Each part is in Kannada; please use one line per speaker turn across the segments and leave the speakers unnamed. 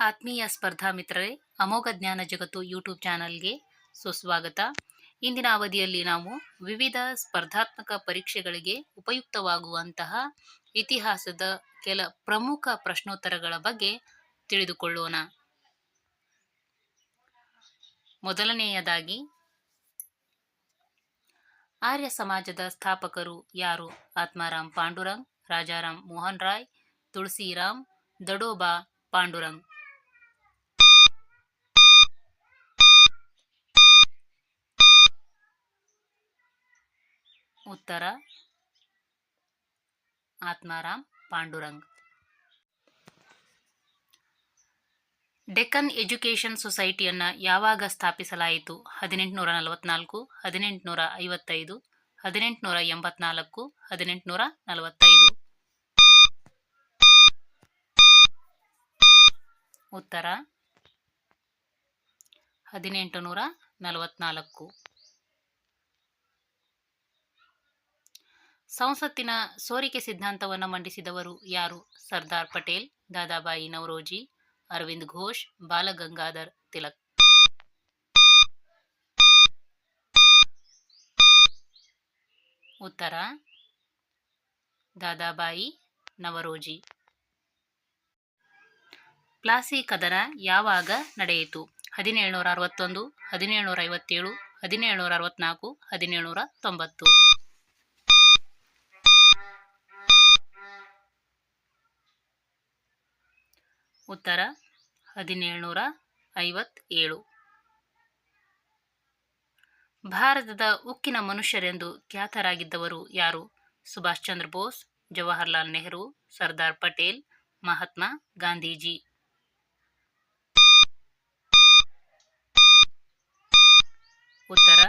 ಆತ್ಮೀಯ ಸ್ಪರ್ಧಾ ಮಿತ್ರರೇ, ಅಮೋಘ ಜ್ಞಾನ ಜಗತ್ತು ಯೂಟ್ಯೂಬ್ ಚಾನಲ್ಗೆ ಸುಸ್ವಾಗತ. ಇಂದಿನ ಅವಧಿಯಲ್ಲಿ ನಾವು ವಿವಿಧ ಸ್ಪರ್ಧಾತ್ಮಕ ಪರೀಕ್ಷೆಗಳಿಗೆ ಉಪಯುಕ್ತವಾಗುವಂತಹ ಇತಿಹಾಸದ ಕೆಲ ಪ್ರಮುಖ ಪ್ರಶ್ನೋತ್ತರಗಳ ಬಗ್ಗೆ ತಿಳಿದುಕೊಳ್ಳೋಣ. ಮೊದಲನೆಯದಾಗಿ, ಆರ್ಯ ಸಮಾಜದ ಸ್ಥಾಪಕರು ಯಾರು? ಆತ್ಮಾರಾಮ್ ಪಾಂಡುರಂಗ್, ರಾಜಾರಾಮ್ ಮೋಹನ್ ರಾಯ್, ತುಳಸಿರಾಮ್ ದಡೋಬಾ ಪಾಂಡುರಂಗ್. ಉತ್ತರ. ಆತ್ಮಾರಾಮ್, ಪಾಂಡುರಂಗ್. ಡೆಕ್ಕನ್ ಎಜುಕೇಷನ್ ಸೊಸೈಟಿಯನ್ನ ಯಾವಾಗ ಸ್ಥಾಪಿಸಲಾಯಿತು? ಹದಿನೆಂಟುನೂರ ನಲವತ್ನಾಲ್ಕು ಹದಿನೆಂಟುನೂರ ಐವತ್ತೈದು ಹದಿನೆಂಟುನೂರ ಎಂಬತ್ನಾಲ್ಕು ಹದಿನೆಂಟುನೂರ ನಲವತ್ತೈದು ಉತ್ತರ. ಹದಿನೆಂಟು ನೂರ ನಲವತ್ನಾಲ್ಕು ಸಂಸತ್ತಿನ ಸೋರಿಕೆ ಸಿದ್ಧಾಂತವನ್ನು ಮಂಡಿಸಿದವರು ಯಾರು? ಸರ್ದಾರ್ ಪಟೇಲ್ ದಾದಾಬಾಯಿ ನವರೋಜಿ, ಅರವಿಂದ್ ಘೋಷ್, ಬಾಲಗಂಗಾಧರ್ ತಿಲಕ್. ಉತ್ತರ ದಾದಾಬಾಯಿ ನವರೋಜಿ. ಪ್ಲಾಸಿ ಕದನ ಯಾವಾಗ ನಡೆಯಿತು? ಹದಿನೇಳುನೂರ ಅರವತ್ತೊಂದು ಹದಿನೇಳುನೂರ ಐವತ್ತೇಳು ಹದಿನೇಳುನೂರ ಅರವತ್ನಾಲ್ಕು ಹದಿನೇಳುನೂರ ತೊಂಬತ್ತು. ಉತ್ತರ ಹದಿನೇಳುನೂರ ಐವತ್ತೇಳು. ಭಾರತದ ಉಕ್ಕಿನ ಮನುಷ್ಯರೆಂದು ಖ್ಯಾತರಾಗಿದ್ದವರು ಯಾರು? ಸುಭಾಷ್ ಚಂದ್ರ ಬೋಸ್, ಜವಾಹರ್ಲಾಲ್ ನೆಹರು, ಸರ್ದಾರ್ ಪಟೇಲ್, ಮಹಾತ್ಮ ಗಾಂಧೀಜಿ. ಉತ್ತರ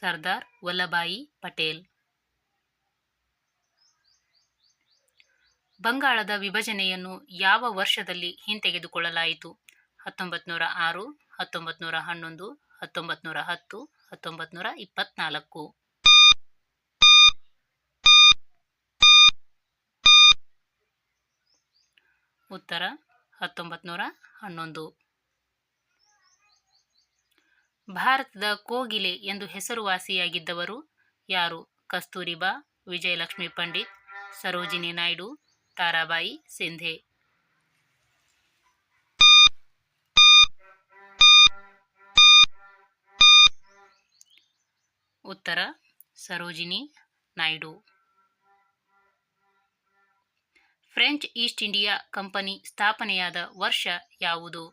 ಸರ್ದಾರ್ ವಲ್ಲಭಾಯಿ ಪಟೇಲ್. ಬಂಗಾಳದ ವಿಭಜನೆಯನ್ನು ಯಾವ ವರ್ಷದಲ್ಲಿ ಹಿಂತೆಗೆದುಕೊಳ್ಳಲಾಯಿತು? ಹತ್ತೊಂಬತ್ತು ನೂರ ಆರು ಹತ್ತೊಂಬತ್ತು ನೂರ ಹನ್ನೊಂದು ಹತ್ತೊಂಬತ್ತು ನೂರ ಹತ್ತು ಹತ್ತೊಂಬತ್ತು ನೂರ ಇಪ್ಪತ್ನಾಲ್ಕು. ಉತ್ತರ ಹತ್ತೊಂಬತ್ತು ನೂರ ಹನ್ನೊಂದು. ಭಾರತದ ಕೋಗಿಲೆ ಎಂದು ಹೆಸರುವಾಸಿಯಾಗಿದ್ದವರು ಯಾರು? ಕಸ್ತೂರಿಬಾ, ವಿಜಯಲಕ್ಷ್ಮಿ ಪಂಡಿತ್, ಸರೋಜಿನಿ ನಾಯ್ಡು ತಾರಾಬಾಯಿ ಸಿಂಧೆ. ಉತ್ತರ, Sarojini Naidu. French East India Company ಸ್ಥಾಪನೆಯಾದ ವರ್ಷ ಯಾವುದು?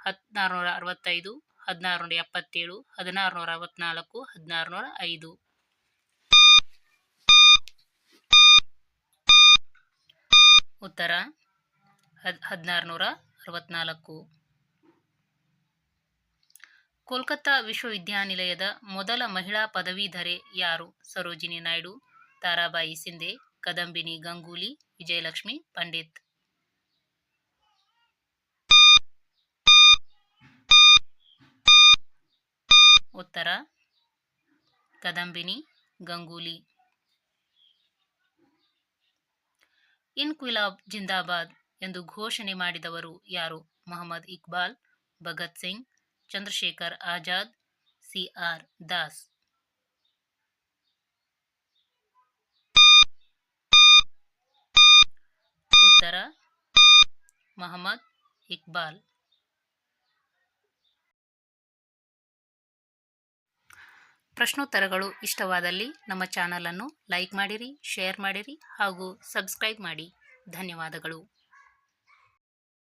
ಹದಿನಾರುನೂರ ಅರವತ್ತೈದು, ಹದಿನಾರುನೂರ ಎಪ್ಪತ್ತೇಳು, ಹದಿನಾರುನೂರ ಅರವತ್ನಾಲ್ಕು, ಹದಿನಾರುನೂರ ಐದು. ಉತ್ತರ ಹದ್, ಹದಿನಾರುನೂರ ಅರವತ್ನಾಲ್ಕು. ಕೋಲ್ಕತ್ತಾ ವಿಶ್ವವಿದ್ಯಾನಿಲಯದ ಮೊದಲ ಮಹಿಳಾ ಪದವೀಧರೆ ಯಾರು? ಸರೋಜಿನಿ ನಾಯ್ಡು, ತಾರಾಬಾಯಿ ಸಿಂಧೆ, ಕದಂಬಿನಿ ಗಂಗೂಲಿ, ವಿಜಯಲಕ್ಷ್ಮಿ ಪಂಡಿತ್. ಉತ್ತರ ಕದಂಬಿನಿ ಗಂಗೂಲಿ. ಇನ್ಕ್ವಿಲಾಬ್ ಜಿಂದಾಬಾದ್ ಎಂದು ಘೋಷಣೆ ಮಾಡಿದವರು ಯಾರು? Mohammad Iqbal, Bhagat Singh, Chandrashekhar Azad C R Das. ಉತ್ತರ, ಮೊಹಮ್ಮದ್ ಇಕ್ಬಾಲ್. ಪ್ರಶ್ನೋತ್ತರಗಳು ಇಷ್ಟವಾದಲ್ಲಿ ನಮ್ಮ ಚಾನಲನ್ನು ಲೈಕ್ ಮಾಡಿರಿ ಶೇರ್ ಮಾಡಿರಿ ಹಾಗೂ ಸಬ್ಸ್ಕ್ರೈಬ್ ಮಾಡಿ. ಧನ್ಯವಾದಗಳು.